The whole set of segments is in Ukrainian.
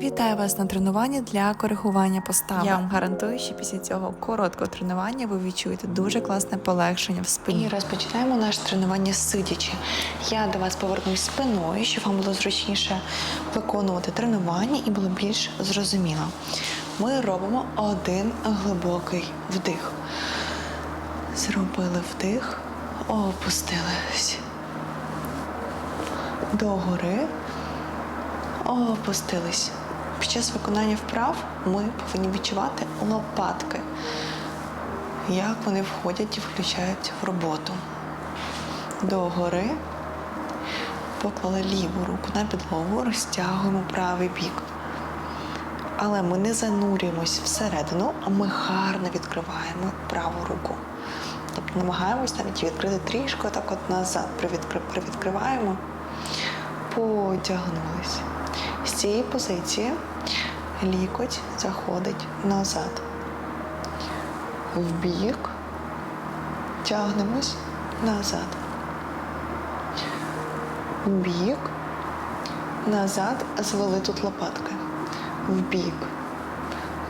Вітаю вас на тренуванні для коригування постави. Я вам гарантую, що після цього короткого тренування ви відчуєте дуже класне полегшення в спині. І розпочинаємо наше тренування сидячи. Я до вас повернусь спиною, щоб вам було зручніше виконувати тренування і було більш зрозуміло. Ми робимо один глибокий вдих. Зробили вдих, опустились. Догори опустились. Під час виконання вправ ми повинні відчувати лопатки, як вони входять і включають в роботу. Догори поклали ліву руку на підлогу, розтягуємо правий бік. Але ми не занурюємось всередину, а ми гарно відкриваємо праву руку. Тобто намагаємось навіть відкрити трішки, так от назад привідкриваємо, потягнулись. Цієї позиції лікоть заходить назад. Вбік, тягнемось назад. Вбік, назад, звели тут лопатки. Вбік.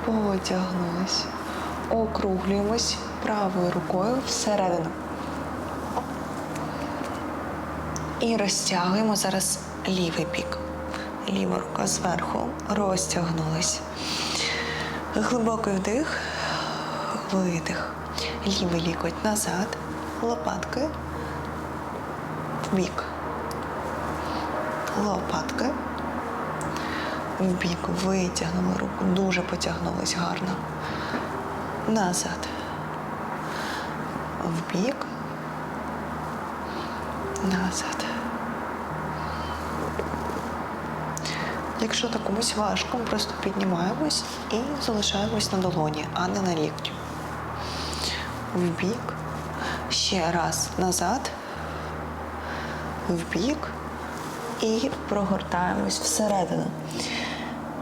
Потягнулись. Округлюємось правою рукою всередину. І розтягуємо зараз лівий бік. Ліва рука зверху розтягнулась. Глибокий вдих, видих. Лівий лікоть назад, лопатки в бік. Лопатки в бік. Витягнули руку, дуже потягнулись гарно. Назад. В бік. Назад. Якщо так комусь важко, ми просто піднімаємось і залишаємось на долоні, а не на лікті. Вбік. Ще раз назад. Вбік. І прогортаємось всередину.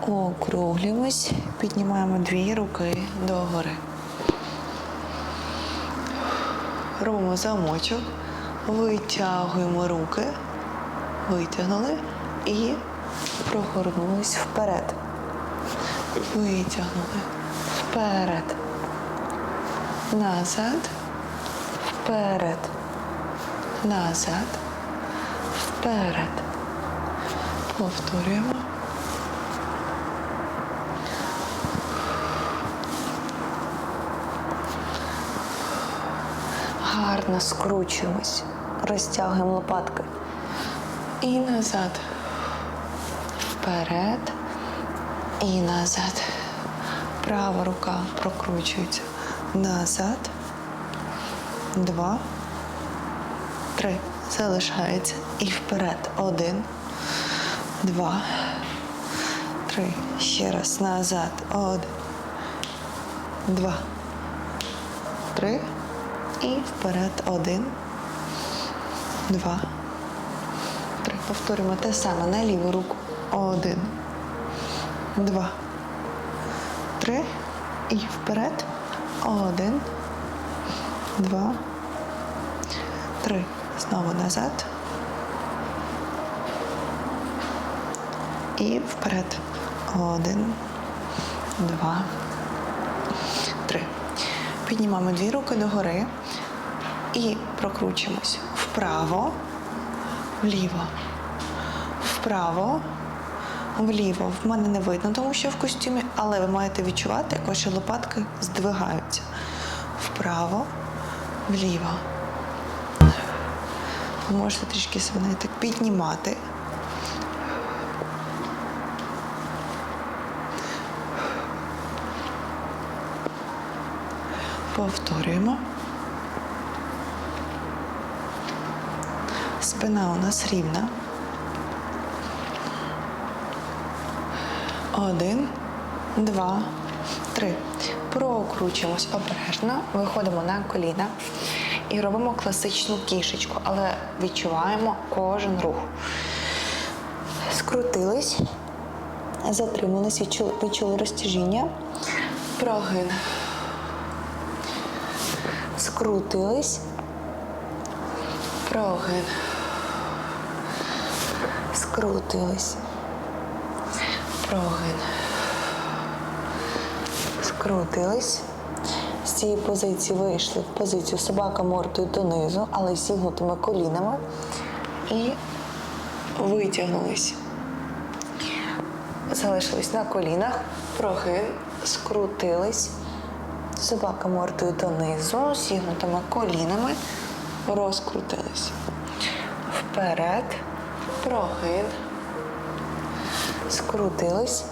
Округлюємось, піднімаємо дві руки догори. Робимо замочок, витягуємо руки, витягнули і прогорнулись вперед. Витягнули вперед. Назад. Вперед. Назад. Вперед. Повторюємо. Гарно скручуємось. Розтягуємо лопатки. І назад. Вперед і назад. Права рука прокручується. Назад. Два. Три. Залишається. І вперед. Один. Два. Три. Ще раз. Назад. Один. Два. Три. І вперед. Один. Два. Три. Повторюємо те саме на ліву руку. Один. Два. Три. І вперед. Один. Два. Три. Знову назад. І вперед. Один. Два. Три. Піднімаємо дві руки догори і прокручуємось вправо, вліво, вправо, вліво. В мене не видно, тому що в костюмі, але ви маєте відчувати, як ваші лопатки здвигаються. Вправо, вліво. Ви можете трішки себе так піднімати. Повторюємо. Спина у нас рівна. Один, два, три. Прокручуємось обережно, виходимо на коліна і робимо класичну кішечку, але відчуваємо кожен рух. Скрутились, затримались, відчули, відчули розтяжіння, прогин. Скрутились, прогин. Скрутились. Прогин. Скрутились. З цієї позиції вийшли в позицію собака мордою донизу, але з зігнутими колінами. І витягнулись. Залишились на колінах, прогин, скрутились. Собака мордою донизу, з зігнутими колінами, розкрутились. Вперед, прогин, скрутились.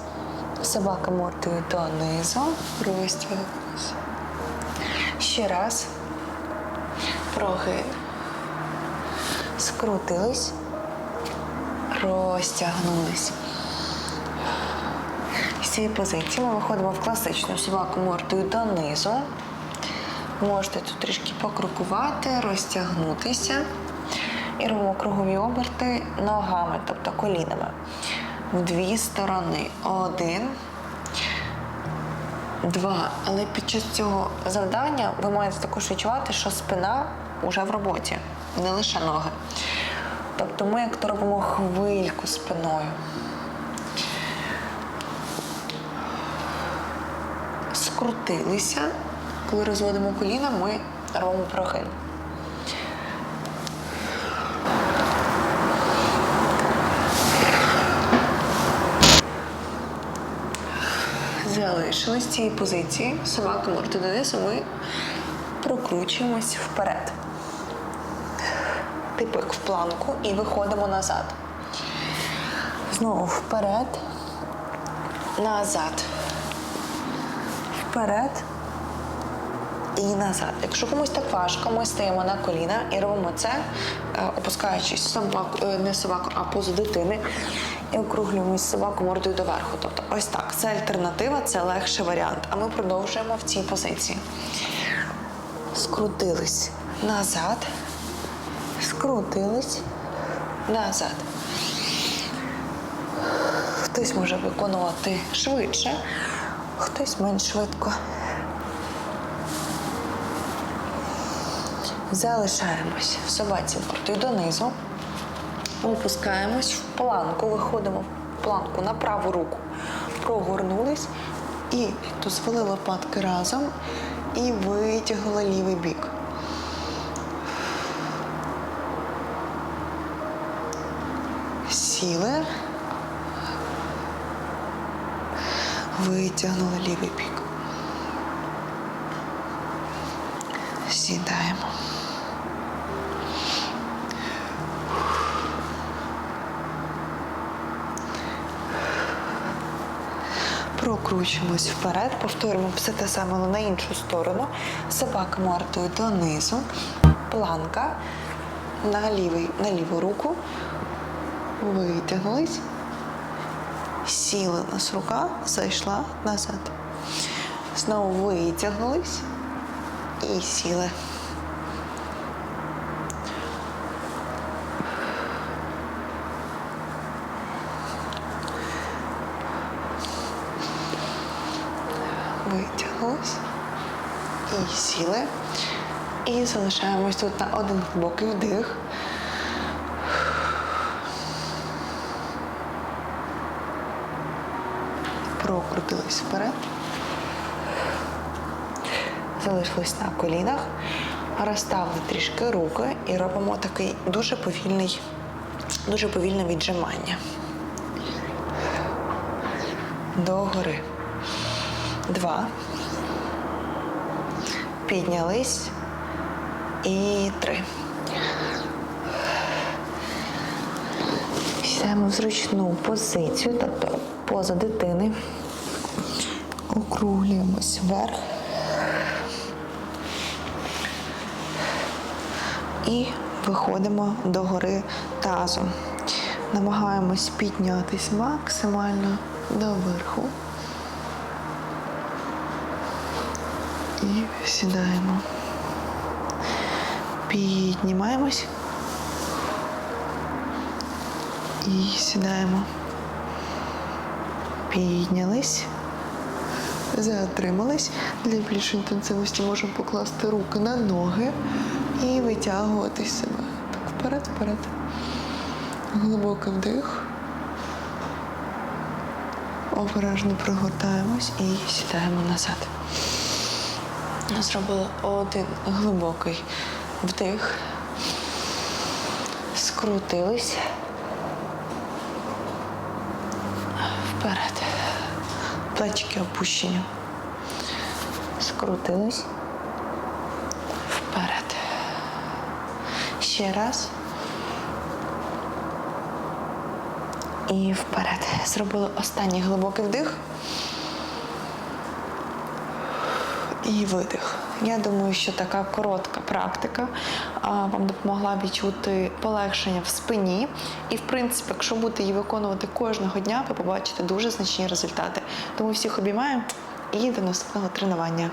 Собака мордою донизу, розтягнулись. Ще раз. Прогин. Скрутились. Розтягнулись. З цієї позиції ми виходимо в класичну собаку мордою донизу. Можете тут трішки покрокувати, розтягнутися. І робимо кругові оберти ногами, тобто колінами. В дві сторони. Один. Два. Але під час цього завдання ви маєте також відчувати, що спина вже в роботі, не лише ноги. Тобто ми як то робимо хвильку спиною. Скрутилися. Коли розводимо коліна, ми робимо прогин. Залишились з цієї позиції. Собака морти донизу, ми прокручуємось вперед. Типу як в планку і виходимо назад. Знову вперед, назад. Вперед і назад. Якщо комусь так важко, ми стаємо на коліна і робимо це, е, опускаючись собаку, е, не собаку, а позу дитини, і округлюємось собаку мордою доверху. Тобто ось так. Це альтернатива, це легший варіант. А ми продовжуємо в цій позиції. Скрутились назад, скрутились назад. Хтось може виконувати швидше, хтось менш швидко. Залишаємось в собаці мордою донизу. Опускаємось в планку, виходимо в планку на праву руку. Прогорнулись і дозвели лопатки разом і витягнули лівий бік. Сіли. Витягнули лівий бік. Сідаємо. Прокручуємось вперед, повторюємо все те саме, але на іншу сторону. Собака мордою донизу, планка на, лівий, на ліву руку. Витягнулись. Сіли у нас рука, зайшла назад. Знову витягнулись і сіли. Витягнулись і сіли. І залишаємось тут на один глибокий вдих. Прокрутились вперед. Залишились на колінах, розставили трішки руки і робимо такий дуже повільний, дуже повільне віджимання. Догори. Два. Піднялись. І три. Сідаємо в зручну позицію, тобто поза дитини. Округлюємось вверх. І виходимо до гори тазом. Намагаємось піднятись максимально до верху. І сідаємо. Піднімаємось. І сідаємо. Піднялись. Затримались. Для більшої інтенсивності можемо покласти руки на ноги і витягувати себе. Так, вперед, вперед. Глибокий вдих. Обережно пригортаємось і сідаємо назад. Зробили один глибокий вдих. Скрутились. Вперед. Плечики опущені. Скрутились. Вперед. Ще раз. І вперед. Зробили останній глибокий вдих. І видих. Я думаю, що така коротка практика вам допомогла відчути полегшення в спині. І, в принципі, якщо будете її виконувати кожного дня, ви побачите дуже значні результати. Тому всіх обіймаю і до наступного тренування.